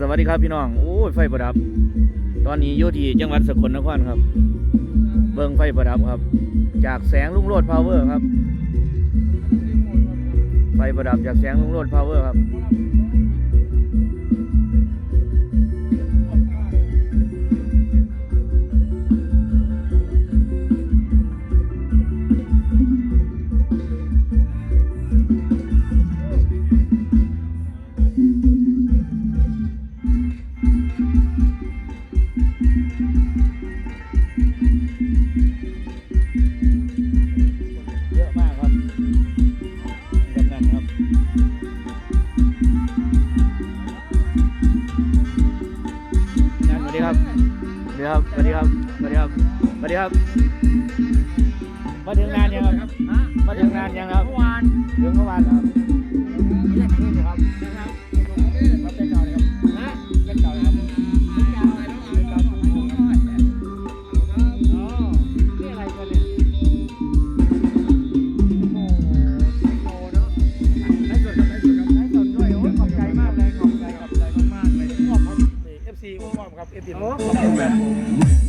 สวัสดีครับพี่น้องโอ้ยไฟประดับ ตอนนี้โยู่ที่จังหวัดสกลนครครับ เบิ้งไฟประดับครับ จากแสงลุงโรดพาวเวอร์ครับ ไฟประดับจากแสงลุงโรดพาวเวอร์ครับ ครับสวัสดีครับสวัสดีครับสวัสดีครับ มาถึงงานยังครับ มาถึงงานยังครับเมื่อวานถึงเมื่อวานเหรอครับไม่ใช่ที่ครับนะครับครับ ครับ FC โอ้ขอ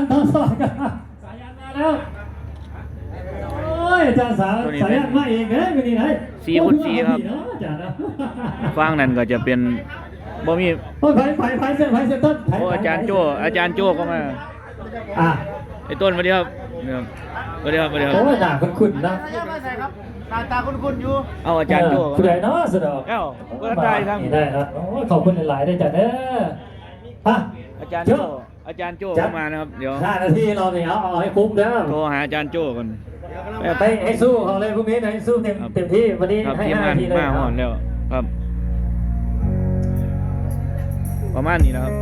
าจารย์สารตอนสวัสดีครับสายันมาแล้วโอ้ยอาจารย์สารสายันมาเองเอ้ยวันนี้ไหนสี่คูณสี่ครับโอ้ยอาจารย์นะฟังนั่นก็จะเป็นบ่มีโอ้ยไผ่ไผ่ไผ่เส้นไผ่เส้นต้นไผ่โอ้อาจารย์โจอาจารย์โจก็มาอะไอ้ต้นสวัสดีครับเนี่ยสวัสดีครับสวัสดีครับโอ้ยหนาคุ้นๆนะไม่ใช่ครับตาตาคุ้นๆอยู่ เอาอาจารย์โจเออผู้ใดเนาะสุดอกเอ้าก็ได้ครับได้ครับโอ้ยขอบคุณหลายๆด้วยจ้ะเด้อฮะอาจารย์โจ อาจารย์โจเข้ามานะครับ เดี๋ยวห้านาทีรอเนี่ยเอาเอาให้คุ้มเด้อโทรหาอาจารย์โจก่อนไปให้สู้เขาเลยพรุ่งนี้นะให้สู้เต็มครับเต็มที่วันนี้ครับให้ทีมานห้างนาทีเลยมาหอนแล้วครับ ประมาณนี้นะครับ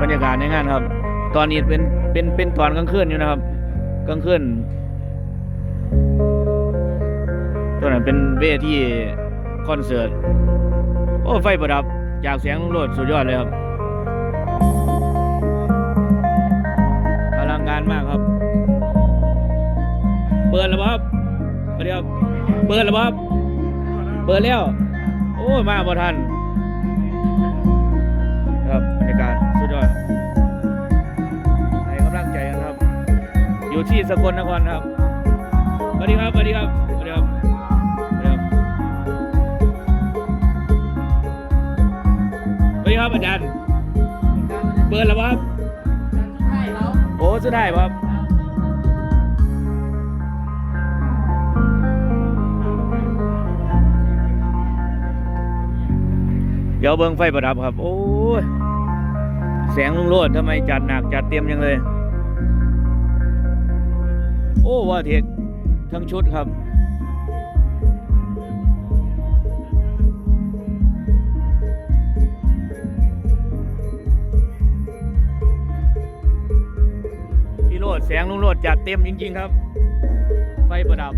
บรรยากาศในงานครับ ตอนนี้เป็นเป็นเป็นตอนกลางคืนอยู่นะครับกลางคืนตัวนั้นเป็นเวทีคอนเสิร์ตโอ้ไฟประดับจากเสียงลุงโลดสุดยอดเลยครับ มากครับ เปิดแล้วครับสวัสดีครับเปิดแล้วครับเปิดแล้ว โอ้ยมาบ่ทันครับบรรยากาศสุดยอดให้กำลังใจกันครับ อยู่ที่สกลนครครับสวัสดีครับสวัสดีครับสวัสดีครับสวัสดีครับอาจารย์ เปิดแล้วครับ โอ้สุดท้ายบ่ครับเดี๋ยวเบิ้งไฟประดับครับ โอ้ยแสงลุงโลดทำไมจัดหนักจัดเต็มยังเลย โอ้ว่าเทกทั้งชุดครับ แสงลุงโรดจัดเต็มจริงๆครับ ไฟประดับ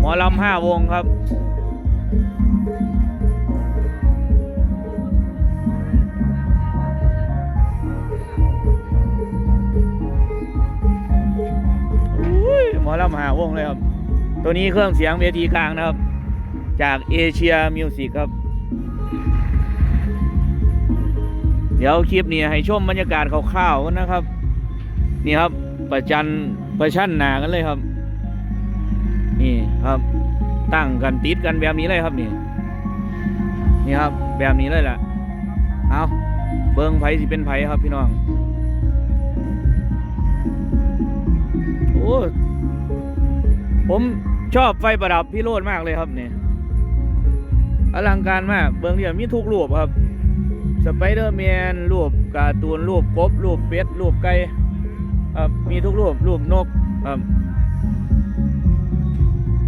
หมอลำห้าวงครับหมอลำหาวงเลยครับ ตัวนี้เครื่องเสียงเวทีกลางนะครับ จากเอเชียมิวสิกครับ เดี๋ยวคลิปนี้ให้ชมบรรยากาศคร่าวๆกันนะครับ นี่ครับประจันประชันหนากันเลยครับ นี่ครับ ตั้งกันติดกันแบบนี้เลยครับนี่ นี่ครับ แบบนี้เลยแหละเอาเบิ้งไผสิเป็นไผครับพี่น้อง โอ้ผม ชอบไฟประดับพี่โรดมากเลยครับเนี่ยอลังการมาก เบื้องเดียวมีทุกรูปครับ สไปเดอร์แมนรูปการ์ตูนรูปกบรูปเป็ดรูปไก่ครับมีทุกรูปรูปนกครับ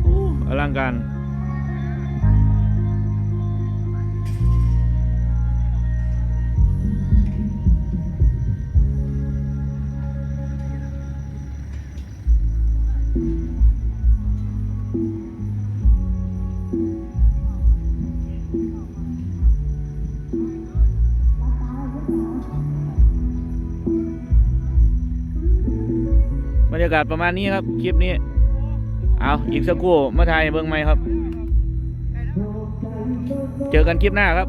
โอ้อลังการ บรรยากาศประมาณนี้ครับคลิปนี้ เอาอีกสักครู่มาถ่ายเบิ้งไหมครับ เจอกันคลิปหน้าครับ